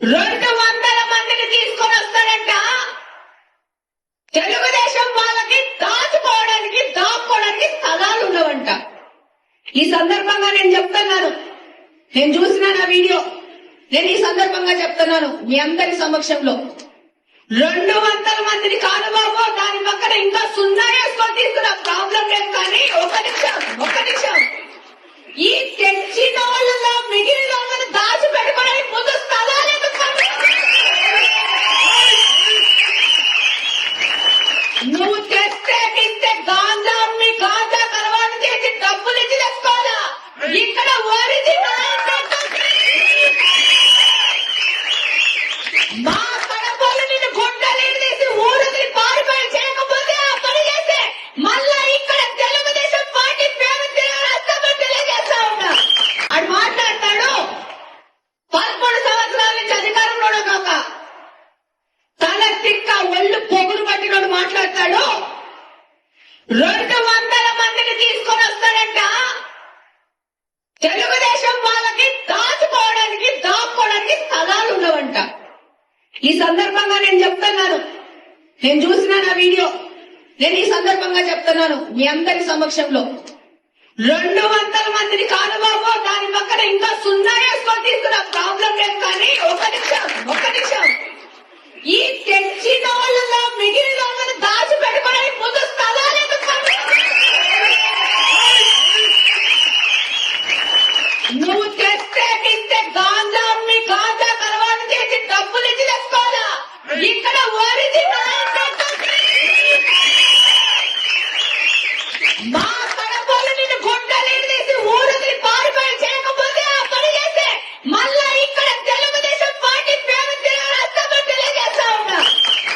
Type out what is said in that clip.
రెండు వందల మందిని తీసుకొని వస్తాడంట. తెలుగుదేశం వాళ్ళకి దాచుకోవడానికి దాక్కోవడానికి స్థలాలు ఉండవంట. ఈ సందర్భంగా నేను చెప్తున్నాను. నేను చూసిన నా వీడియో. నేను ఈ సందర్భంగా చెప్తున్నాను మీ అందరి సమక్షంలో. రెండు వందల మందిని కాదు బాబు దాని పక్కన ఇంకా సున్నా వేసుకొని తీసుకున్న ప్రాబ్లం లేదు కానీ మాట్లాడతాడు? రెండు వందల మందిని తీసుకొని వస్తాడంట. తెలుగుదేశం వాళ్ళకి దాచుకోవడానికి దాక్కోవడానికి స్థలాలు ఉండవంట. ఈ సందర్భంగా నేను చెప్తున్నాను. నేను చూసినాను ఆ వీడియో. నేను ఈ సందర్భంగా చెప్తున్నాను మీ అందరి సమక్షంలో. రెండు వందల మందిని కాదు Take it, take Gandhi, Gandhi.